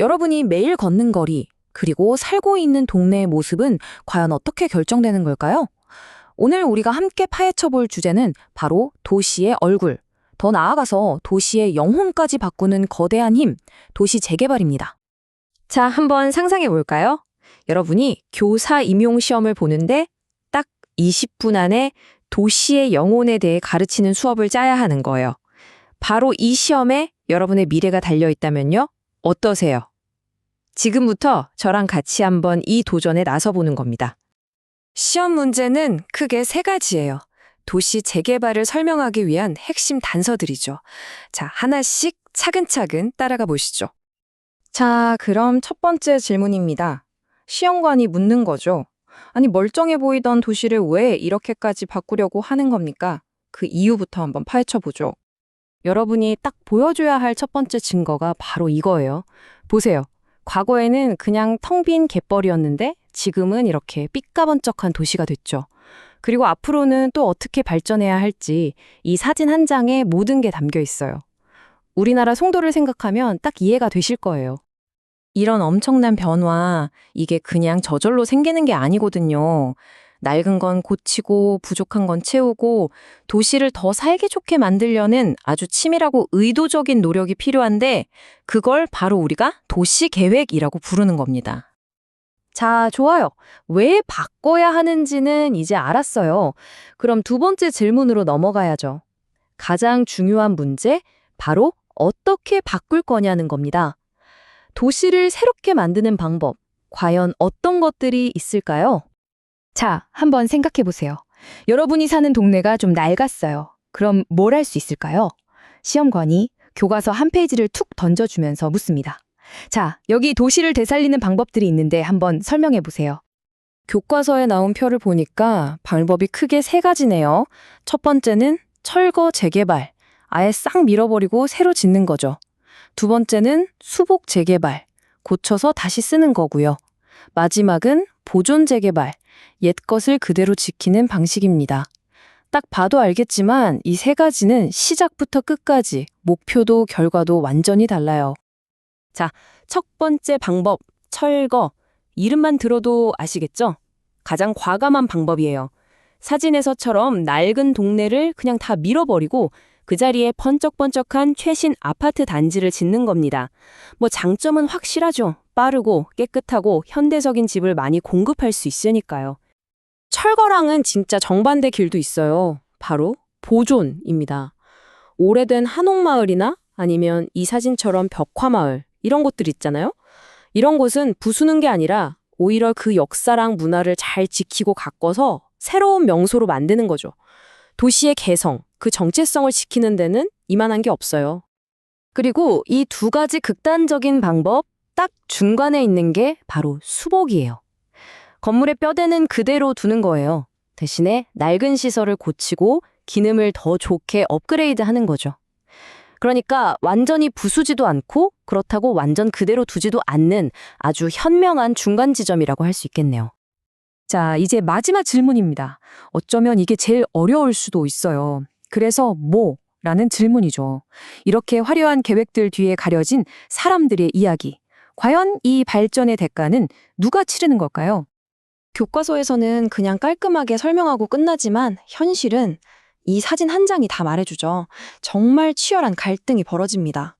여러분이 매일 걷는 거리, 그리고 살고 있는 동네의 모습은 과연 어떻게 결정되는 걸까요? 오늘 우리가 함께 파헤쳐 볼 주제는 바로 도시의 얼굴, 더 나아가서 도시의 영혼까지 바꾸는 거대한 힘, 도시 재개발입니다. 자, 한번 상상해 볼까요? 여러분이 교사 임용 시험을 보는데 딱 20분 안에 도시의 영혼에 대해 가르치는 수업을 짜야 하는 거예요. 바로 이 시험에 여러분의 미래가 달려 있다면요? 어떠세요? 지금부터 저랑 같이 한번 이 도전에 나서보는 겁니다. 시험 문제는 크게 세 가지예요. 도시 재개발을 설명하기 위한 핵심 단서들이죠. 자, 하나씩 차근차근 따라가 보시죠. 자, 그럼 첫 번째 질문입니다. 시험관이 묻는 거죠. 아니, 멀쩡해 보이던 도시를 왜 이렇게까지 바꾸려고 하는 겁니까? 그 이유부터 한번 파헤쳐 보죠. 여러분이 딱 보여줘야 할 첫 번째 증거가 바로 이거예요. 보세요. 과거에는 그냥 텅 빈 갯벌이었는데 지금은 이렇게 삐까번쩍한 도시가 됐죠. 그리고 앞으로는 또 어떻게 발전해야 할지 이 사진 한 장에 모든 게 담겨 있어요. 우리나라 송도를 생각하면 딱 이해가 되실 거예요. 이런 엄청난 변화, 이게 그냥 저절로 생기는 게 아니거든요. 낡은 건 고치고 부족한 건 채우고 도시를 더 살기 좋게 만들려는 아주 치밀하고 의도적인 노력이 필요한데 그걸 바로 우리가 도시 계획이라고 부르는 겁니다. 자, 좋아요. 왜 바꿔야 하는지는 이제 알았어요. 그럼 두 번째 질문으로 넘어가야죠. 가장 중요한 문제, 바로 어떻게 바꿀 거냐는 겁니다. 도시를 새롭게 만드는 방법, 과연 어떤 것들이 있을까요? 자, 한번 생각해 보세요. 여러분이 사는 동네가 좀 낡았어요. 그럼 뭘 할 수 있을까요? 시험관이 교과서 한 페이지를 툭 던져주면서 묻습니다. 자, 여기 도시를 되살리는 방법들이 있는데 한번 설명해 보세요. 교과서에 나온 표를 보니까 방법이 크게 세 가지네요. 첫 번째는 철거 재개발. 아예 싹 밀어버리고 새로 짓는 거죠. 두 번째는 수복 재개발. 고쳐서 다시 쓰는 거고요. 마지막은 보존 재개발. 옛 것을 그대로 지키는 방식입니다. 딱 봐도 알겠지만 이 세 가지는 시작부터 끝까지 목표도 결과도 완전히 달라요. 자, 첫 번째 방법, 철거. 이름만 들어도 아시겠죠? 가장 과감한 방법이에요. 사진에서처럼 낡은 동네를 그냥 다 밀어버리고 그 자리에 번쩍번쩍한 최신 아파트 단지를 짓는 겁니다. 뭐 장점은 확실하죠. 빠르고 깨끗하고 현대적인 집을 많이 공급할 수 있으니까요. 철거랑은 진짜 정반대 길도 있어요. 바로 보존입니다. 오래된 한옥마을이나 아니면 이 사진처럼 벽화마을 이런 곳들 있잖아요. 이런 곳은 부수는 게 아니라 오히려 그 역사랑 문화를 잘 지키고 가꿔서 새로운 명소로 만드는 거죠. 도시의 개성, 그 정체성을 지키는 데는 이만한 게 없어요. 그리고 이 두 가지 극단적인 방법 딱 중간에 있는 게 바로 수복이에요. 건물의 뼈대는 그대로 두는 거예요. 대신에 낡은 시설을 고치고 기능을 더 좋게 업그레이드 하는 거죠. 그러니까 완전히 부수지도 않고 그렇다고 완전 그대로 두지도 않는 아주 현명한 중간 지점이라고 할 수 있겠네요. 자, 이제 마지막 질문입니다. 어쩌면 이게 제일 어려울 수도 있어요. 그래서 뭐? 라는 질문이죠. 이렇게 화려한 계획들 뒤에 가려진 사람들의 이야기. 과연 이 발전의 대가는 누가 치르는 걸까요? 교과서에서는 그냥 깔끔하게 설명하고 끝나지만 현실은 이 사진 한 장이 다 말해주죠. 정말 치열한 갈등이 벌어집니다.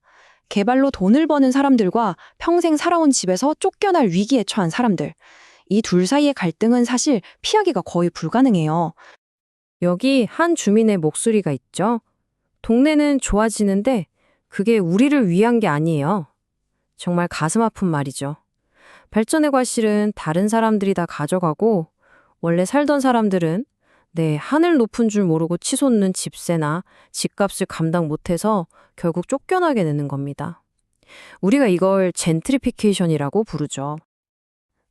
개발로 돈을 버는 사람들과 평생 살아온 집에서 쫓겨날 위기에 처한 사람들. 이 둘 사이의 갈등은 사실 피하기가 거의 불가능해요. 여기 한 주민의 목소리가 있죠. 동네는 좋아지는데 그게 우리를 위한 게 아니에요. 정말 가슴 아픈 말이죠. 발전의 과실은 다른 사람들이 다 가져가고 원래 살던 사람들은 네, 하늘 높은 줄 모르고 치솟는 집세나 집값을 감당 못해서 결국 쫓겨나게 되는 겁니다. 우리가 이걸 젠트리피케이션이라고 부르죠.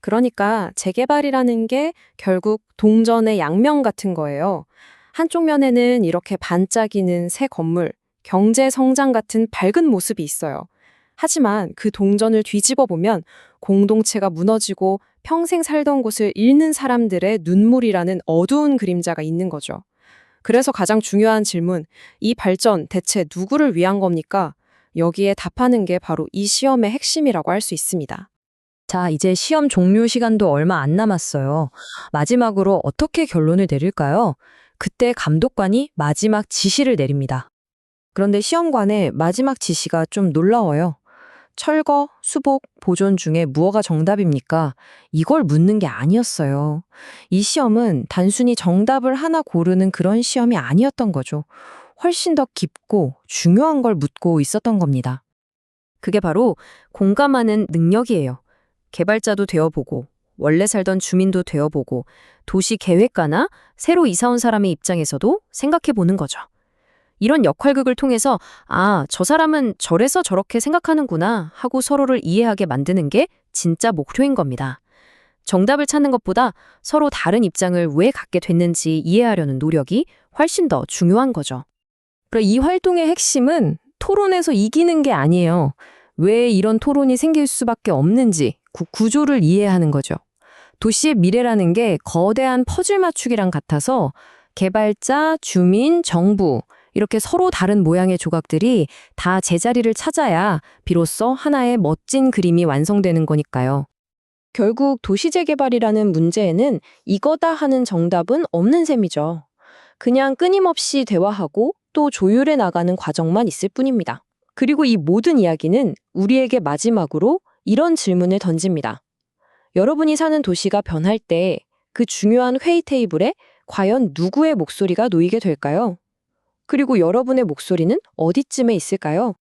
그러니까 재개발이라는 게 결국 동전의 양면 같은 거예요. 한쪽 면에는 이렇게 반짝이는 새 건물, 경제 성장 같은 밝은 모습이 있어요. 하지만 그 동전을 뒤집어 보면 공동체가 무너지고 평생 살던 곳을 잃는 사람들의 눈물이라는 어두운 그림자가 있는 거죠. 그래서 가장 중요한 질문, 이 발전 대체 누구를 위한 겁니까? 여기에 답하는 게 바로 이 시험의 핵심이라고 할 수 있습니다. 자, 이제 시험 종료 시간도 얼마 안 남았어요. 마지막으로 어떻게 결론을 내릴까요? 그때 감독관이 마지막 지시를 내립니다. 그런데 시험관의 마지막 지시가 좀 놀라워요. 철거, 수복, 보존 중에 무엇가 정답입니까? 이걸 묻는 게 아니었어요. 이 시험은 단순히 정답을 하나 고르는 그런 시험이 아니었던 거죠. 훨씬 더 깊고 중요한 걸 묻고 있었던 겁니다. 그게 바로 공감하는 능력이에요. 개발자도 되어보고, 원래 살던 주민도 되어보고, 도시 계획가나 새로 이사 온 사람의 입장에서도 생각해 보는 거죠. 이런 역할극을 통해서, 아, 저 사람은 저래서 저렇게 생각하는구나 하고 서로를 이해하게 만드는 게 진짜 목표인 겁니다. 정답을 찾는 것보다 서로 다른 입장을 왜 갖게 됐는지 이해하려는 노력이 훨씬 더 중요한 거죠. 그러니까 이 활동의 핵심은 토론에서 이기는 게 아니에요. 왜 이런 토론이 생길 수밖에 없는지 구, 구조를 이해하는 거죠. 도시의 미래라는 게 거대한 퍼즐 맞추기랑 같아서 개발자, 주민, 정부 이렇게 서로 다른 모양의 조각들이 다 제자리를 찾아야 비로소 하나의 멋진 그림이 완성되는 거니까요. 결국 도시 재개발이라는 문제에는 이거다 하는 정답은 없는 셈이죠. 그냥 끊임없이 대화하고 또 조율해 나가는 과정만 있을 뿐입니다. 그리고 이 모든 이야기는 우리에게 마지막으로 이런 질문을 던집니다. 여러분이 사는 도시가 변할 때 그 중요한 회의 테이블에 과연 누구의 목소리가 놓이게 될까요? 그리고 여러분의 목소리는 어디쯤에 있을까요?